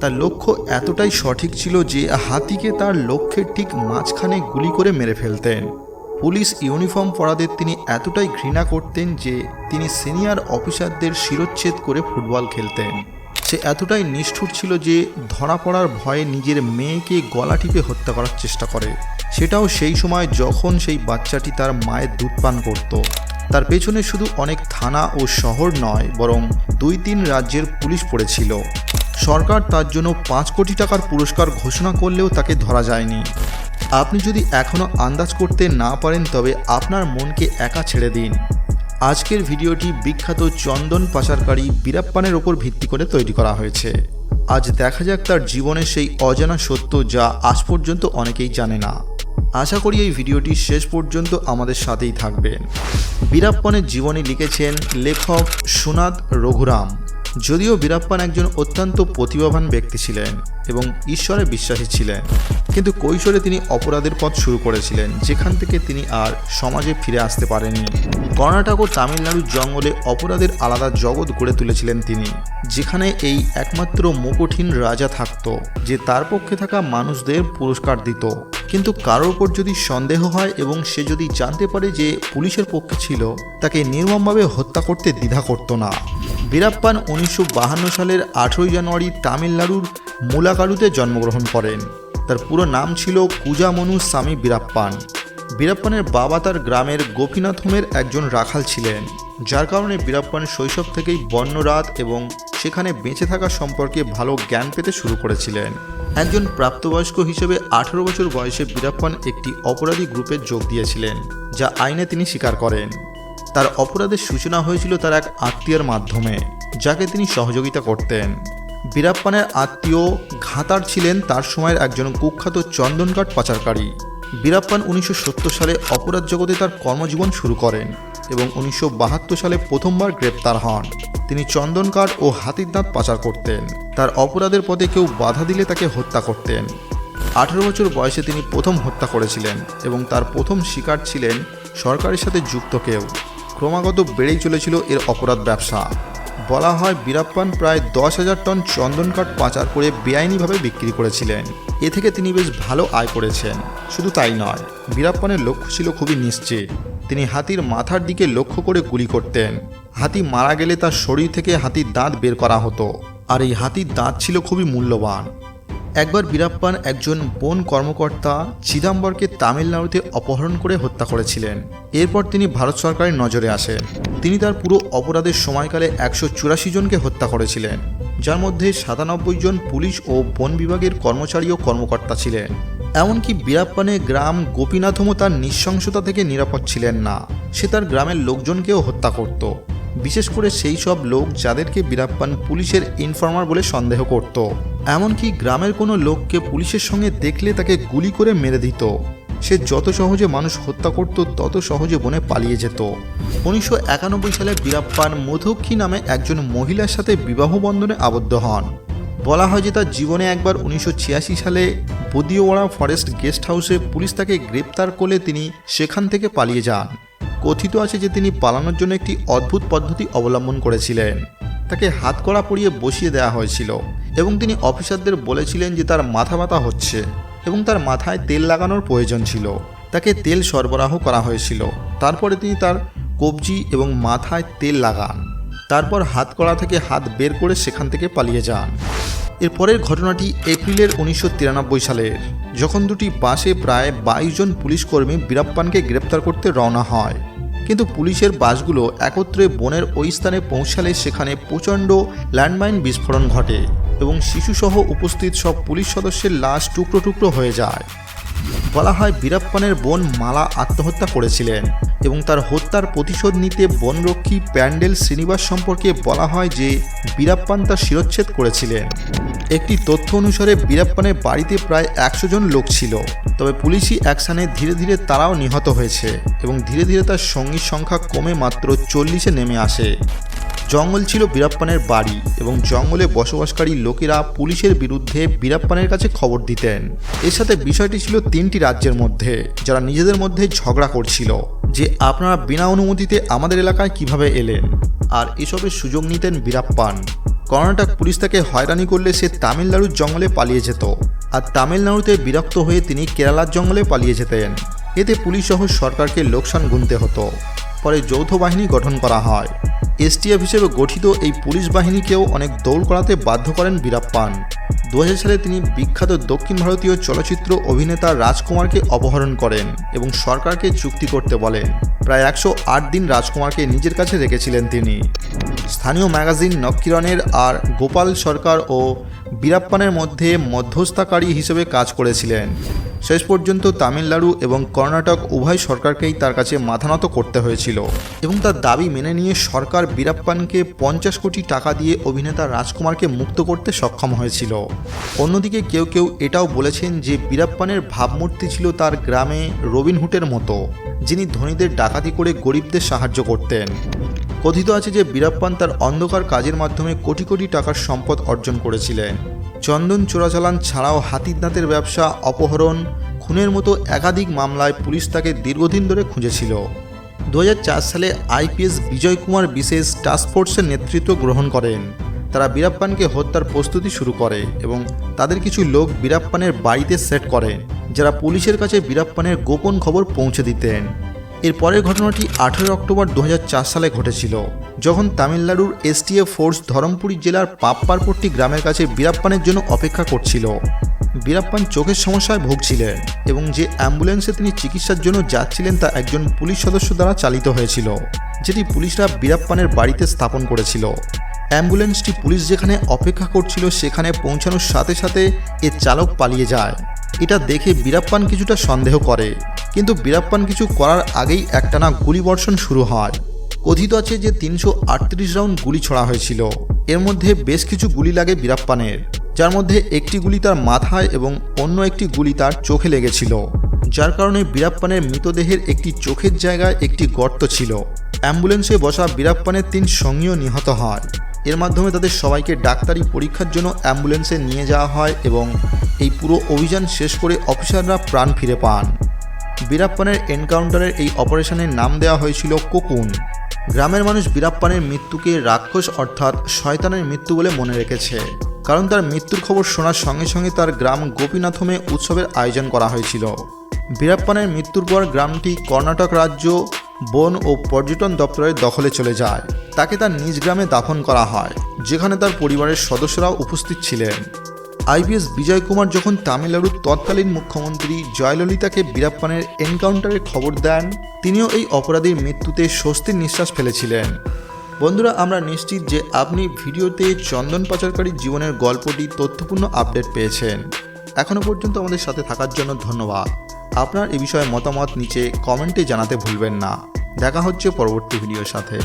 তার লক্ষ্য এতটাই সঠিক ছিল যে হাতিকে তার লক্ষ্যের ঠিক মাঝখানে গুলি করে মেরে ফেলতেন। পুলিশ ইউনিফর্ম পরাদের তিনি এতটাই ঘৃণা করতেন যে তিনি সিনিয়র অফিসারদের শিরচ্ছেদ করে ফুটবল খেলতেন। সে এতটাই নিষ্ঠুর ছিল যে ধরা পড়ার ভয়ে নিজের মেয়েকে গলা টিপে হত্যা করার চেষ্টা করে। সেটাও সেই সময় যখন সেই বাচ্চাটি তার মায়ের দুধ পান করত। তার পেছনে শুধু অনেক থানা ও শহর নয়, বরং দুই তিন রাজ্যের পুলিশ পড়েছিল। সরকার তার জন্য পাঁচ কোটি টাকার পুরস্কার ঘোষণা করলেও তাকে ধরা যায়নি। আপনি যদি এখনও আন্দাজ করতে না পারেন, তবে আপনার মনকে একা ছেড়ে দিন। আজকের ভিডিওটি বিখ্যাত চন্দন পাচারকারী বীরাপ্পানের ওপর ভিত্তি করে তৈরি করা হয়েছে। আজ দেখা যাক তার জীবনের সেই অজানা সত্য যা আজ পর্যন্ত অনেকেই জানে না। আশা করি এই ভিডিওটি শেষ পর্যন্ত আমাদের সাথেই থাকবেন। বীরাপ্পানের জীবনী লিখেছেন লেখক সুনাদ রঘুরাম। যদিও বীরাপ্পান একজন অত্যন্ত প্রতিভাবান ব্যক্তি ছিলেন এবং ঈশ্বরে বিশ্বাসী ছিলেন, কিন্তু কৈশোরে তিনি অপরাধের পথ শুরু করেছিলেন, যেখান থেকে তিনি আর সমাজে ফিরে আসতে পারেননি। কর্ণাটক ও তামিলনাড়ুর জঙ্গলে অপরাধের আলাদা জগৎ গড়ে তুলেছিলেন তিনি, যেখানে এই একমাত্র মুকুটহীন রাজা থাকত, যে তার পক্ষে থাকা মানুষদের পুরস্কার দিত। কিন্তু কারোর উপর যদি সন্দেহ হয় এবং সে যদি জানতে পারে যে পুলিশের পক্ষে ছিল, তাকে নির্মমভাবে হত্যা করতে দ্বিধা করত না। বীরাপ্পান উনিশশো সালের আঠেরোই জানুয়ারি তামিলনাড়ুর মুলাকারুতে জন্মগ্রহণ করেন। তার পুরো নাম ছিল কুজামনু স্বামী বীরাপ্পান। বীরাপ্পানের বাবা তার গ্রামের গোপীনাথমের একজন রাখাল ছিলেন, যার কারণে বীরাপ্পান শৈশব থেকেই বন্যরাত এবং সেখানে বেঁচে থাকা সম্পর্কে ভালো জ্ঞান পেতে শুরু করেছিলেন। একজন প্রাপ্তবয়স্ক হিসেবে আঠেরো বছর বয়সে বীরাপ্পান একটি অপরাধী গ্রুপে যোগ দিয়েছিলেন, যা আইনে তিনি স্বীকার করেন। তার অপরাধের সূচনা হয়েছিল তার এক আত্মীয়ের মাধ্যমে, যাকে তিনি সহযোগিতা করতেন। বীরাপ্পানের আত্মীয় ঘাতার ছিলেন তার সময়ের একজন কুখ্যাত চন্দনকাঠ পাচারকারী। বীরাপ্পান উনিশশো সত্তর সালে অপরাধ জগতে তার কর্মজীবন শুরু করেন। এবং উনিশশো বাহাত্তর সালে প্রথমবার গ্রেপ্তার হন। তিনি চন্দনকাঠ ও হাতির দাঁত পাচার করতেন। তার অপরাধের পথে কেউ বাধা দিলে তাকে হত্যা করতেন। আঠারো বছর বয়সে তিনি প্রথম হত্যা করেছিলেন এবং তার প্রথম শিকার ছিলেন সরকারের সাথে যুক্ত কেউ। ক্রমাগত বেড়েই চলেছিল এর অপরাধ ব্যবসা। বলা হয় বীরাপ্পান প্রায় দশ হাজার টন চন্দন কাঠ পাচার করে বেআইনিভাবে বিক্রি করেছিলেন। এ থেকে তিনি বেশ ভালো আয় করেছেন। শুধু তাই নয়, বীরাপ্পানের লক্ষ্য ছিল খুবই নিশ্চিত। তিনি হাতির মাথার দিকে লক্ষ্য করে গুলি করতেন। হাতি মারা গেলে তার শরীর থেকে হাতির দাঁত বের করা হতো। আর এই হাতির দাঁত ছিল খুবই মূল্যবান। একবার বীরাপ্পান একজন বন কর্মকর্তা চিদাম্বরকে তামিলনাড়ুতে অপহরণ করে হত্যা করেছিলেন। এরপর তিনি ভারত সরকারের নজরে আসেন। তিনি তার পুরো অপরাধের সময়কালে একশো চুরাশি জনকে হত্যা করেছিলেন, যার মধ্যে সাতানব্বই জন পুলিশ ও বন বিভাগের কর্মচারী ও কর্মকর্তা ছিলেন। এমনকি বীরাপ্পানের গ্রাম গোপীনাথমও তার নৃশংসতা থেকে নিরাপদ ছিলেন না। সে তার গ্রামের লোকজনকেও হত্যা করত। বিশেষ করে সেই সব লোক যাদেরকে বীরাপ্পান পুলিশের ইনফর্মার বলে সন্দেহ করত। এমনকি গ্রামের কোনো লোককে পুলিশের সঙ্গে দেখলে তাকে গুলি করে মেরে দিত। সে যত সহজে মানুষ হত্যা করত, তত সহজে বনে পালিয়ে যেত। উনিশশো একানব্বই সালে বীরাপ্পান মধুক্ষী নামে একজন মহিলার সাথে বিবাহ বন্ধনে আবদ্ধ হন। বলা হয় যে তার জীবনে একবার উনিশশো ছিয়াশি সালে বদিওয়াড়া ফরেস্ট গেস্ট হাউসে পুলিশ তাকে গ্রেপ্তার করলে তিনি সেখান থেকে পালিয়ে যান। কথিত আছে যে তিনি পালানোর জন্য একটি অদ্ভুত পদ্ধতি অবলম্বন করেছিলেন। তাকে হাত কড়া পরিয়ে বসিয়ে দেওয়া হয়েছিল এবং তিনি অফিসারদের বলেছিলেন যে তার মাথা ব্যথা হচ্ছে এবং তার মাথায় তেল লাগানোর প্রয়োজন ছিল। তাকে তেল সরবরাহ করা হয়েছিল। তারপরে তিনি তার কবজি এবং মাথায় তেল লাগান। তারপর হাত কড়া থেকে হাত বের করে সেখান থেকে পালিয়ে যান। এরপরের ঘটনাটি এপ্রিলের উনিশশো তিরানব্বই সালের যখন দুটি বাসে প্রায় বাইশ জন পুলিশ কর্মী বীরাপ্পানকে গ্রেপ্তার করতে রওনা হয়, কিন্তু পুলিশের বাসগুলো একত্রে বনের ওই স্থানে পৌঁছালে সেখানে প্রচণ্ড ল্যান্ডমাইন বিস্ফোরণ ঘটে এবং শিশুসহ উপস্থিত সব পুলিশ সদস্যের লাশ টুকরো টুকরো হয়ে যায়। বলা হয় বীরাপ্পানের বোন মালা আত্মহত্যা করেছিলেন এবং তার হত্যার প্রতিশোধ নিতে বনরক্ষী প্যান্ডেল শ্রীনিবাস সম্পর্কে বলা হয় যে বীরাপ্পান তার শিরচ্ছেদ করেছিলেন। একটি তথ্য অনুসারে বীরাপ্পানের বাড়িতে প্রায় একশো জন লোক ছিল, তবে পুলিশি অ্যাকশানে ধীরে ধীরে তারাও নিহত হয়েছে এবং ধীরে ধীরে তার সঙ্গীর সংখ্যা কমে মাত্র চল্লিশে নেমে আসে। জঙ্গল ছিল বীরাপ্পানের বাড়ি এবং জঙ্গলে বসবাসকারী লোকেরা পুলিশের বিরুদ্ধে বীরাপ্পানের কাছে খবর দিতেন। এর সাথে বিষয়টি ছিল তিনটি রাজ্যের মধ্যে, যারা নিজেদের মধ্যে ঝগড়া করছিল। যে আপনারা বিনা অনুমতিতে আমাদের এলাকায় কীভাবে এলেন? আর এসবের সুযোগ নিতেন বীরাপ্পান। কর্ণাটক পুলিশ তাকে হয়রানি করলে সে তামিলনাড়ুর জঙ্গলে পালিয়ে যেত। আর তামিলনাড়ুতে বিরক্ত হয়ে তিনি কেরালার জঙ্গলে পালিয়ে যেতেন। এতে পুলিশ সহ সরকারকে লোকসান গুনতে হতো। পরে যৌথ বাহিনী গঠন করা হয়। এসটিএফ হিসেবে গঠিত এই পুলিশ বাহিনীকেও অনেক দৌড় করাতে বাধ্য করেন বীরাপ্পান। দু সালে তিনি বিখ্যাত দক্ষিণ ভারতীয় চলচ্চিত্র অভিনেতা রাজকুমারকে অপহরণ করেন এবং সরকারকে চুক্তি করতে বলেন প্রায় একশো আট দিন রাজকুমারকে নিজের কাছে রেখেছিলেন তিনি। স্থানীয় ম্যাগাজিন নক্কিরণের আর গোপাল সরকার ও বীরাপ্পানের মধ্যে মধ্যস্থতাকারী হিসেবে কাজ করেছিলেন। শেষ পর্যন্ত তামিলনাড়ু এবং কর্ণাটক উভয় সরকারকেই তার কাছে মাথানত করতে হয়েছিল। এবং তার দাবি মেনে নিয়ে সরকার বীরাপ্পানকে পঞ্চাশ কোটি টাকা দিয়ে অভিনেতা রাজকুমারকে মুক্ত করতে সক্ষম হয়েছিল। অন্যদিকে কেউ কেউ এটাও বলেছেন যে বীরাপ্পানের ভাবমূর্তি ছিল তার গ্রামে রবিনহুটের মতো, যিনি ধনীদের ডাকাতি করে গরিবদের সাহায্য করতেন। কথিত আছে যে বীরাপ্পান তার অন্ধকার কাজের মাধ্যমে কোটি কোটি টাকার সম্পদ অর্জন করেছিলেন। চন্দন চোরাচালান ছাড়াও হাতির দাঁতের ব্যবসা, অপহরণ, খুনের মতো একাধিক মামলায় পুলিশ তাকে দীর্ঘদিন ধরে খুঁজেছিল। দু হাজার চার সালে আইপিএস বিজয় কুমার বিশেষ টাস্কফোর্সের নেতৃত্ব গ্রহণ করেন। তারা বীরাপ্পানকে হত্যার প্রস্তুতি শুরু করে এবং তাদের কিছু লোক বীরাপ্পানের বাড়িতে সেট করে, যারা পুলিশের কাছে বীরাপ্পানের গোপন খবর পৌঁছে দিতেন। এর পরের ঘটনাটি আঠেরো অক্টোবর দু হাজার চার সালে ঘটেছিল, যখন তামিলনাড়ুর এসটিএফ ফোর্স ধরমপুরি জেলার পাপ্পারপট্টি গ্রামের কাছে বীরাপ্পানের জন্য অপেক্ষা করছিল। বীরাপ্পান চোখের সমস্যায় ভুগছিলেন এবং যে অ্যাম্বুলেন্সে তিনি চিকিৎসার জন্য যাচ্ছিলেন তা একজন পুলিশ সদস্য দ্বারা চালিত হয়েছিল, যেটি পুলিশরা বীরাপ্পানের বাড়িতে স্থাপন করেছিল। অ্যাম্বুলেন্সটি পুলিশ যেখানে অপেক্ষা করছিল সেখানে পৌঁছানোর সাথে সাথে এর চালক পালিয়ে যায়। এটা দেখে বীরাপ্পান কিছুটা সন্দেহ করে। কিন্তু বীরাপ্পান কিছু করার আগেই একটানা গুলিবর্ষণ শুরু হয়। কথিত আছে যে তিনশো আটত্রিশ রাউন্ড গুলি ছড়া হয়েছিল। এর মধ্যে বেশ কিছু গুলি লাগে বীরাপ্পানের, যার মধ্যে একটি গুলি তার মাথায় এবং অন্য একটি গুলি তার চোখে লেগেছিল, যার কারণে বীরাপ্পানের মৃতদেহের একটি চোখের জায়গায় একটি গর্ত ছিল। অ্যাম্বুলেন্সে বসা বীরাপ্পানের তিন সঙ্গীও নিহত হয়। এর মাধ্যমে তাদের সবাইকে ডাক্তারি পরীক্ষার জন্য অ্যাম্বুলেন্সে নিয়ে যাওয়া হয় এবং এই পুরো অভিযান শেষ করে অফিসাররা প্রাণ ফিরে পান। বীরাপ্পানের এনকাউন্টারের এই অপারেশনের নাম দেওয়া হয়েছিল কোকুন। গ্রামের মানুষ বীরাপ্পানের মৃত্যুকে রাক্ষস অর্থাৎ শয়তানের মৃত্যু বলে মনে রেখেছে। কারণ তার মৃত্যুর খবর শোনার সঙ্গে সঙ্গে তার গ্রাম গোপীনাথমে উৎসবের আয়োজন করা হয়েছিল। বীরাপ্পানের মৃত্যুর পর গ্রামটি কর্ণাটক রাজ্য বন ও পর্যটন দপ্তরের দখলে চলে যায়। তাকে তার নিজ গ্রামে দাফন করা হয়, যেখানে তার পরিবারের সদস্যরাও উপস্থিত ছিলেন। আইপিএস বিজয় কুমার যখন তামিলনাড়ুর তৎকালীন মুখ্যমন্ত্রী জয়ললিতাকে বীরাপ্পানের এনকাউন্টারের খবর দেন, তিনিও এই অপরাধীর মৃত্যুতে স্বস্তির নিঃশ্বাস ফেলেছিলেন। বন্ধুরা, আমরা নিশ্চিত যে আপনি ভিডিওতে চন্দন পাচারকারী জীবনের গল্পটি তথ্যপূর্ণ আপডেট পেয়েছেন। এখনও পর্যন্ত আমাদের সাথে থাকার জন্য ধন্যবাদ। আপনার এ বিষয়ে মতামত নিচে কমেন্টে জানাতে ভুলবেন না। দেখা হচ্ছে পরবর্তী ভিডিওর সাথে।